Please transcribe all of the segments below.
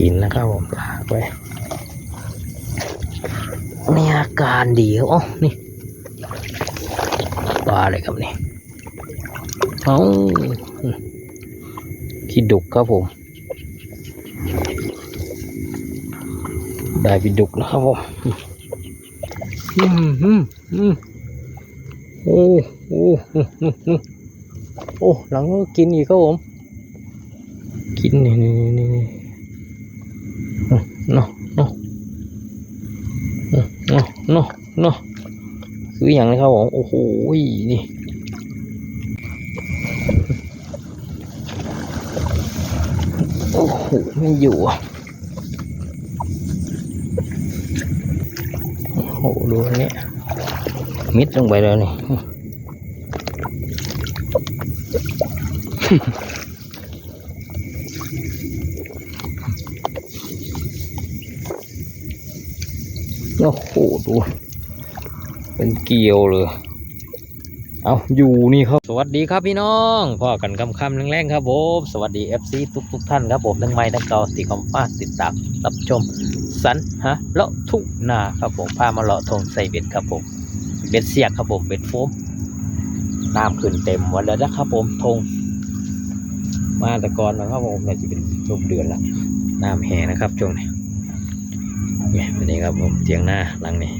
กินนะครับผมลากไปมีอาการดีครับอ๋อนี่ปลาอะไรครับนี่เอาขี้ดุกครับผม ได้พี่ดุกนะครับผมอืมอืมอืมโอ้โอ้โอ้โอ้โอ้โอ้หลังก็กินอีกครับผม กินนี่นี่นี่ นี่เนาะเนาะเนาะเนาะเนาะเนาะคืออย่างนี้ครับผมโอ้โหนี่โอ้โหไม่อยู่อะโอ้โหดูอันนี้มิดลงไปแล้วนี่ โอ้โหดูเป็นเกลียวเลย เอาอยู่นี่ครับ สวัสดีครับพี่น้องพ่อกันคำคำแรงๆครับผมสวัสดี FC ทุกทุกๆท่านครับผมทั้งไม้ทั้งเก่าที่คอมป้าติดตามรับชม สันฮะเลาะทุ่งนาครับผมพามาเลาะทงใส่เบ็ดครับผมเบ็ดเสียกครับผมเบ็ดโฟมน้ำขึ้นเต็มวันแล้วนะครับผมทงมาแต่ก่อนนะครับผมเนี่ยจะเป็นรูปเดือนละน้ำแห้งนะครับช่วงนี้ เนี่ยวันนี้ครับผมเตียงหน้าหลังนี้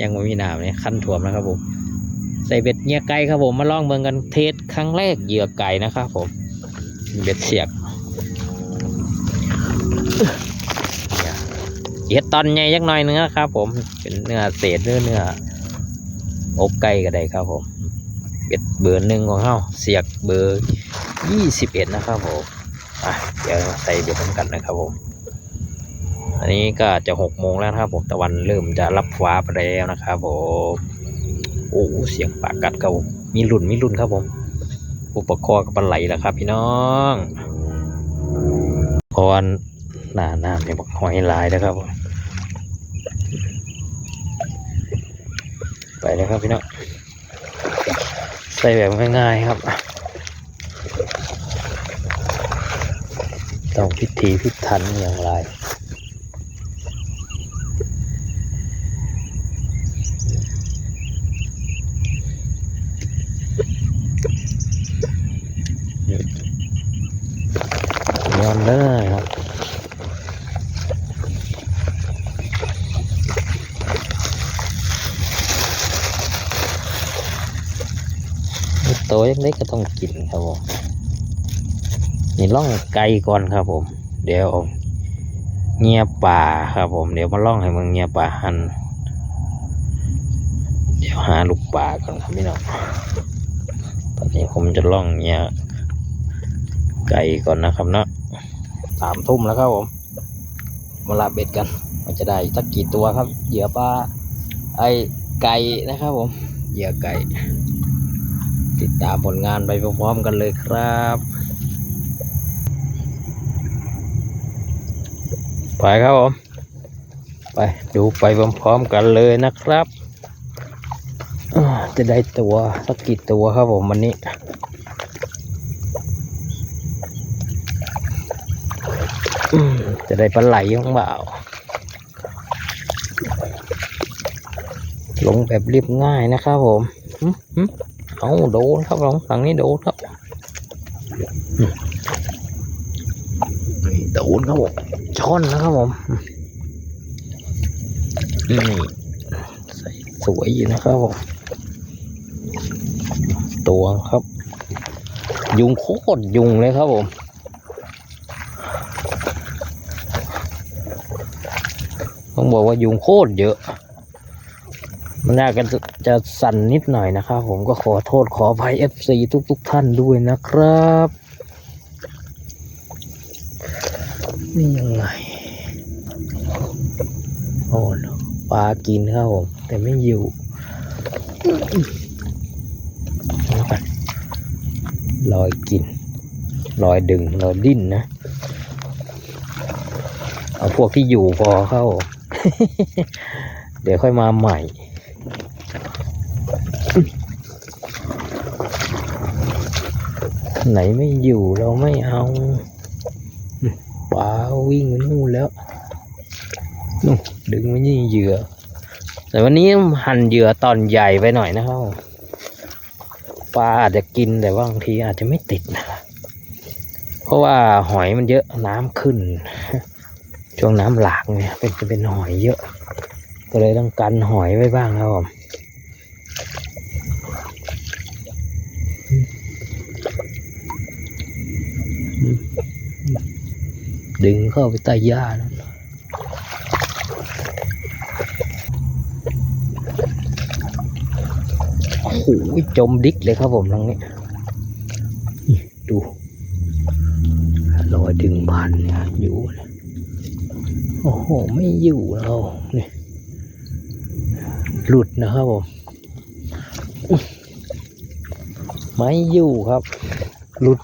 ยังไม่มีหน้ำเลยขั้นถ่วมนะครับผมใส่เบ็ดเหยื่อไก่ครับผมมาลองเบิ่งกันเทสครั้งแรกเหยื่อไก่นะครับผมเบ็ดเสียบเนี่ยเฮ็ดตอนใหญ่ยักหน่อยนึงนะครับผมเป็นเนื้อเศษเนื้อเนื้ออบไก่ก็ได้ครับผมเบ็ดเบอร์หนึ่งของเฮาเสียกเบอร์ยี่สิบเอ็ดนะครับผมอะเดี๋ยวใส่เบ็ดกันนะครับผม อันนี้ก็จะหกโมงแล้วครับผมตะวันเริ่มจะรับฟ้าไปแล้วนะครับผมโอ้เสียงปากกัดครับผมมีรุ่นมีรุ่นครับผม อุปกรณ์กับปลาไหลแล้วครับ พี่น้องก่อนหน้าน้ำเนี่ยบอกหอยลายนะครับผมไปเลยครับพี่น้องใส่แบบง่ายๆครับต้องพิธีพิถันอย่างไร ยอนเลยครับตัวเล็กๆก็ต้องกินครับผมนี่ล่องไก่ก่อนครับผม เดี๋ยวเอาเงียป่าครับผม เดี๋ยวมาล่องให้มึงเงียป่าหัน เดี๋ยวหาลูกป่าก่อนครับพี่น้องตอนนี้ผมจะล่องเงีย ไก่ก่อนนะครับเนาะสามทุ่มแล้วครับผม มาลาเบ็ดกันมันจะได้สักกี่ตัวครับ เหยื่อปลาไอไก่นะครับผม เหยื่อไก่ ติดตามผลงานไปพร้อมๆกันเลยครับไปครับผม ไปดูไปพร้อมๆกันเลยนะครับ จะได้ตัวสักกี่ตัวครับผมวันนี้ อืม จะได้ปลาไหลบ้างเปล่าลงแบบเรียบง่ายนะครับผมหึหึเอาโดนครับผมฝั่งนี้โดนครับอืมนี่โดนครับผมช่อนนะครับผมนี่ใส่สวยอยู่นะครับผมตัวครับ ยุงโคตรยุงเลยครับผม ต้องบอกว่ายุงโคตรเยอะ มันน่าจะจะสั่นนิดหน่อยนะครับผมก็ขอโทษขออภัย FC ทุกๆทท่านด้วยนะครับ นี่ยังไง โอ้โหปลากินครับผม แต่ไม่อยู่ลอยกินลอยดึงลอยดิ้นนะ เอาพวกที่อยู่พอเข้า เดี๋ยวค่อยมาใหม่ ไหนไม่อยู่เราไม่เอาปลาวิ่งไปนู่นแล้วนู่นดึงไว้นี่เหยื่อ แต่วันนี้หั่นเหยื่อตอนใหญ่ไปหน่อยนะครับปลาอาจจะกินแต่ว่าบางทีอาจจะไม่ติดนะ เพราะว่าหอยมันเยอะน้ำขึ้น ช่วงน้ำหลากเนี่ยเป็นจะเป็นหอยเยอะ ก็เลยต้องกันหอยไว้บ้างครับผมดึงเข้าไปใต้หญ้านะโอ้โหจมดิกเลยครับผมตรงนี้ ดู โอ้โหไม่อยู่แล้วนี่หลุดนะครับผมไม่อยู่ครับ หลุด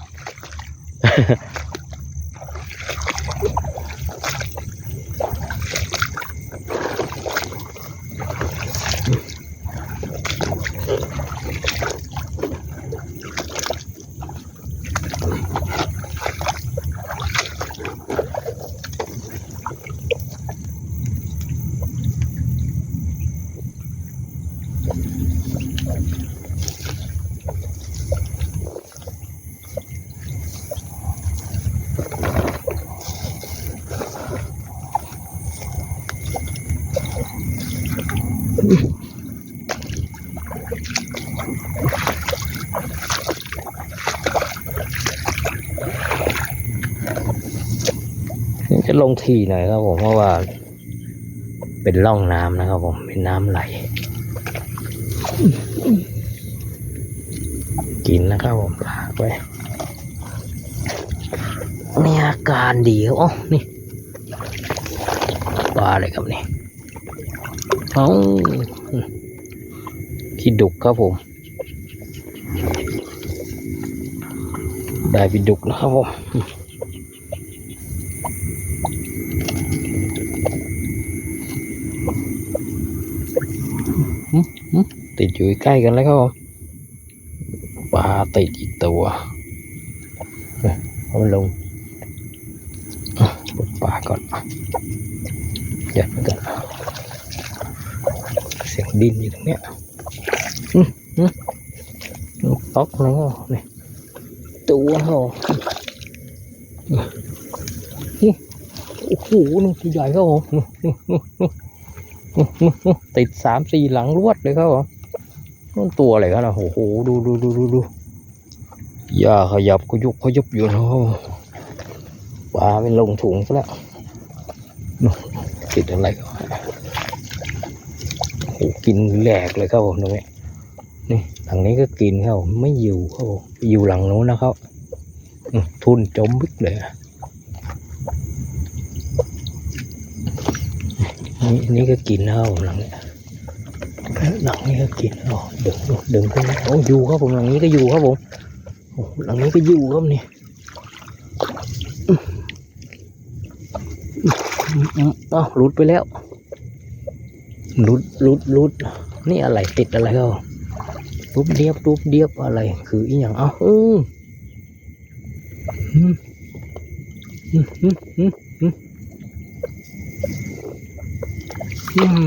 งทีหน่อยครับผมเพราะว่า เป็นร่องน้ำนะครับผมเป็นน้ำไหล กินนะครับผมลากไปมีอาการดีครับอ๋อนี่ปลาอะไรครับนี่เอาที่ดุกครับผม ได้ไปดุกนะครับผม ติดอยู่ใกล้กันแล้วครับผมปลาติดอีกตัวเฮ้ยเอามันลงอะปลดปลาก่อนยัดไปก่อนเสียงดินอยู่ตรงเนี้ยอืมอืมป๊อกแล้วนี่ตัวเขาอืมอืมโอ้โหนี่ตัวใหญ่ครับผมอืมอืมอืมอืมอืมอืมอืมติดสามสี่หลังรวดเลยครับผม มันตัวอะไรกันนะโอ้โหดูดูดูดูดูอย่าขยับก็ยุบขยับอยู่นะปลาเป็นลงถุงซะแล้วนู่ติดอะไรก็โอ้โหกินแหลกเลยครับผมตรงนี้นี่ทางนี้ก็กินครับผมไม่อยู่ครับผมอยู่หลังโน้นนะครับทุนจมบึกเลยอะนี่นี่ก็กินนะครับผมหลังนี้ หลังนี้ก็กินอ๋อดึงดึงขึ้นโอ้อยู่ครับผมหลังนี้ก็อยู่ครับผมหลังนี้ก็อยู่ครับนี่เอ้าวหลุดไปแล้วหลุดหลุดหลุดนี่อะไรติดอะไรก็รูปเดียบรูปเดียบอะไร คืออีหยังเอ้าอืมอืมอืมอืมอื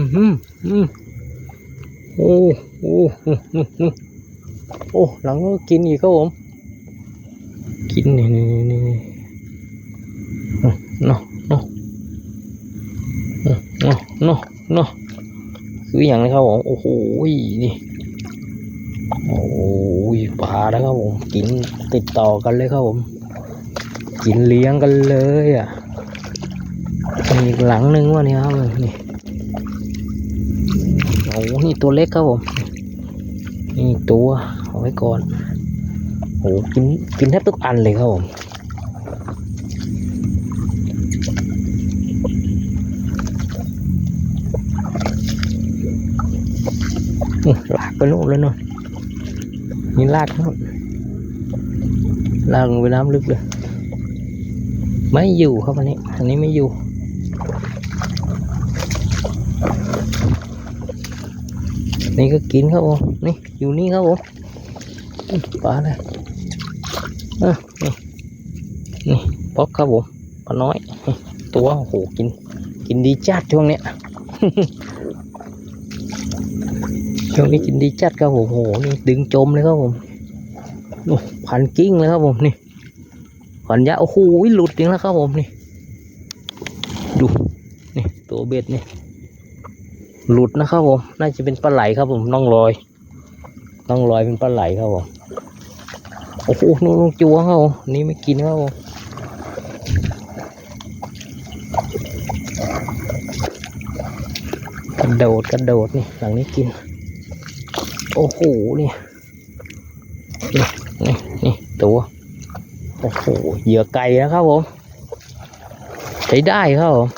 มอืมอืม โอ้โอ้โอ้หลังก็กินอีกครับผม กินนี่นี่นี่นี่เนาะเนาะเนาะเนาะเนาะเนาะคืออย่างนี้ครับผมโอ้โหนี่โอ้ยปลาแล้วครับผมกินติดต่อกันเลยครับผม กินเลี้ยงกันเลยอะมีอีกหลังหนึ่งวะเนี่ยครับนี่ อ้โหนี่ตัวเล็กครับผมนี่ตัวเอาไว้ก่อนโอ้โหกินกินแทบทุกอันเลยครับผมลากไปโน่นเลยเนาะนี่ลากโน่นลากลงไปน้ำลึกเลย ไม่อยู่ครับอันนี้ อันนี้ไม่อยู่ นี่ก็กินครับผมนี่อยู่นี่ครับผมปลาเลยนี่นี่ป๊อกครับผมปลาน้อย ตัวโอ้โหกิน กินดีจัดช่วงเนี้ยช่วงนี้กินดีจัดครับผมโอ้โหนี่ดึงจมเลยครับผมโอ้พันกิ้งเลยครับผมนี่พันยาโอ้โหหลุดจริงแล้วครับผมนี่ ดูนี่ตัวเบ็ดนี่ หลุดนะครับผม น่าจะเป็นปลาไหลครับผมน้องลอยน้องลอยเป็นปลาไหลครับผมโอ้โหนู่นจัวครับผมนี่ไม่กินครับผมกระโดดกระโดดนี่หลังนี้กิน โอ้โหนี่นี่นี่นี่ตัวโอ้โหเหยื่อไก่นะครับผม ใช้ได้ครับผม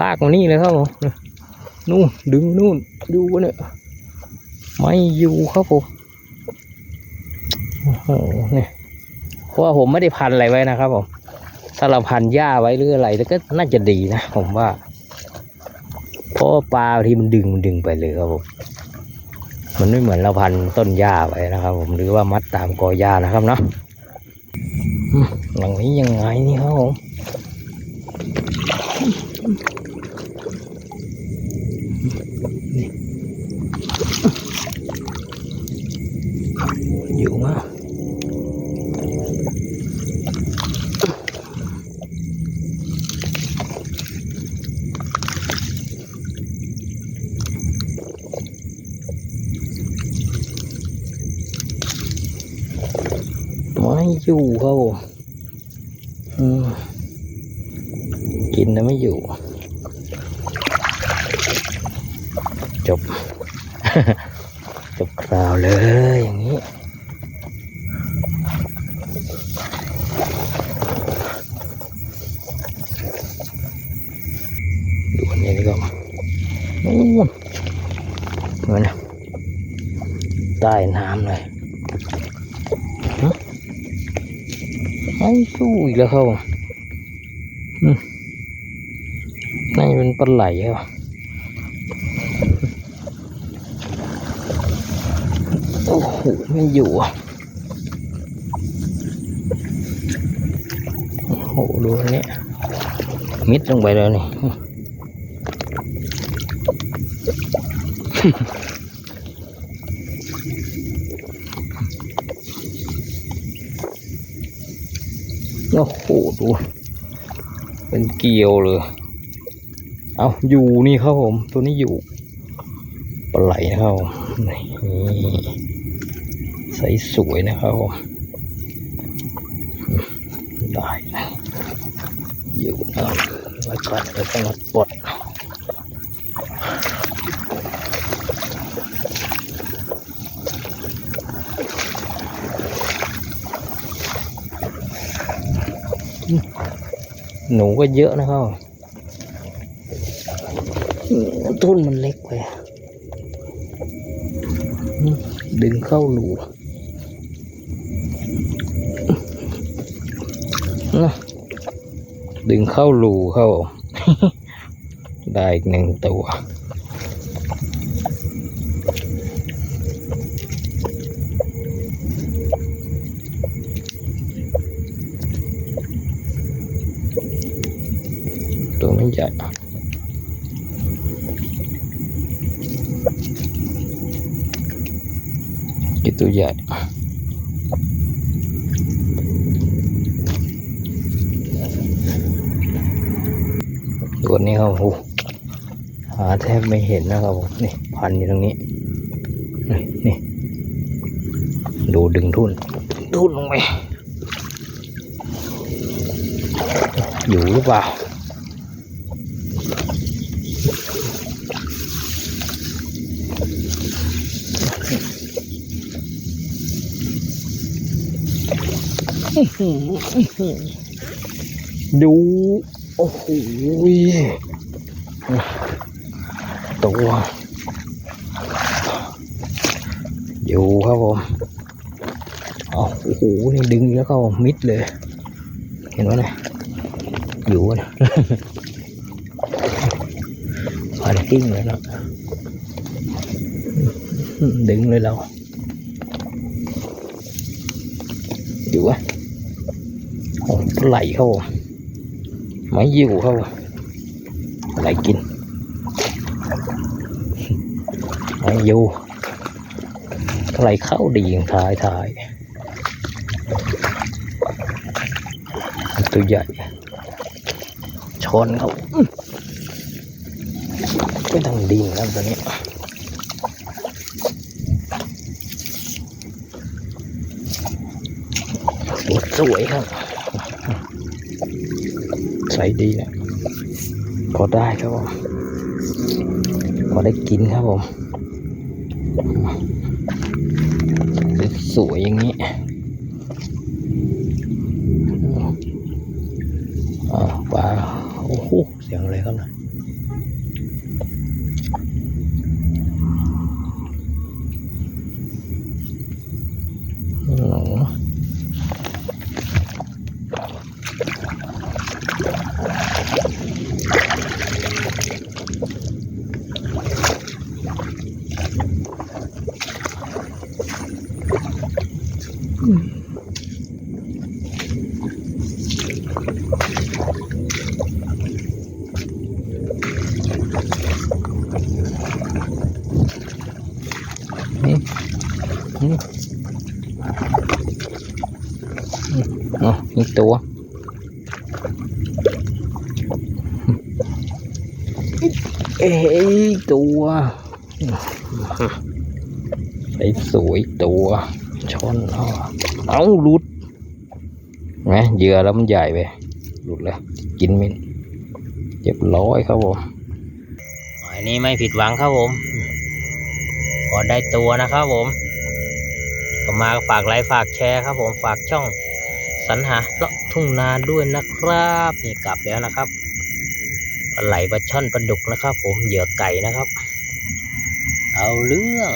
ลากมานี่เลยครับผมนู่นดึงนู่นดูวะเนี่ยไม่อยู่ครับผมโอ้โหเนี่ยเพราะว่าผมไม่ได้พันอะไรไว้นะครับผมถ้าเราพันหญ้าไว้หรืออะไรแล้วก็น่าจะดีนะผมว่าเพราะปลาที่มันดึงมันดึงไปเลยครับผมมันไม่เหมือนเราพันต้นหญ้าไว้นะครับ ผมหรือว่ามัดตามกอหญ้านะครับเนาะอืมอย่างนี้ยังไงนี่ครับผม อยู่ครับผมอืมกินแล้วไม่อยู่ จบ จบคราวเลยอย่างนี้ดูอันนี้ดีกว่านู่นเห็นไหมใต้น้ำเลยฮะไอ้สู้อี กแล้วครับน่าจะเป็นปลาไหลครับโอ้โหไม่อยู่อะโอ้โหดูอันนี้มิดลงไปแล้วนี่ โอ้โหดูเป็นเกลียวเลย เอาอยู่นี่ครับผม ตัวนี้อยู่ปลาไหลนะครับนี่ใสสวยนะครับผมได้นะอยู่นะไว้ก่อนแล้วก็มาปลด หนูก็เยอะนะครับอืมต้นมันเล็กไปอะอืมดึงเข้าหลูนะดึงเข้าหลูเข้า ได้อีกหนึ่งตัวตัว ตัวใหญ่ตัวนี้ครับโอ้โหหาแทบไม่เห็นนะครับผมนี่พันอยู่ตรงนี้ นี่นี่ดูดึงทุ่นทุ่นลงไปอยู่หรือเปล่า ดู โอ้โหตัว อยู่ครับผมโอ้โหนี่ดึงแล้วก็มิดเลย เห็นไหมนะอยู่นะพันกิ้งเลยนะดึงเลยเรา อยู่วะไหลเข้า ไม่อยู่เข้าไหลกินไม่อยู่ไหลเข้าดีอย่างท้ายท้ายตัวใหญ่ชนเขาอื้อไม่ต้องดินแล้วตัวนี้ สวยครับ ใส่ดีนะพอได้ครับผมพอได้กินครับผม สวยอย่างนี้อ่าวปลาโอ้โหเสียงอะไรครับนะ ตัว เอ้ยตัวไอ้สวยตัวชนเอาเอาหลุดไหมเหยื่อแล้วมันใหญ่ไปหลุดแล้วกินมินเรียบร้อยครับผมหมายนี้ไม่ผิดหวังครับผมพอได้ตัวนะครับผมก็มาฝากไลค์ฝากแชร์ครับผมฝากช่อง สรรหาเลาะทุ่งนาด้วยนะครับนี่กลับแล้วนะครับปลาไหลปลาช่อนปลาดุกนะครับ ผมเหยื่อไก่นะครับ เอาเรื่อง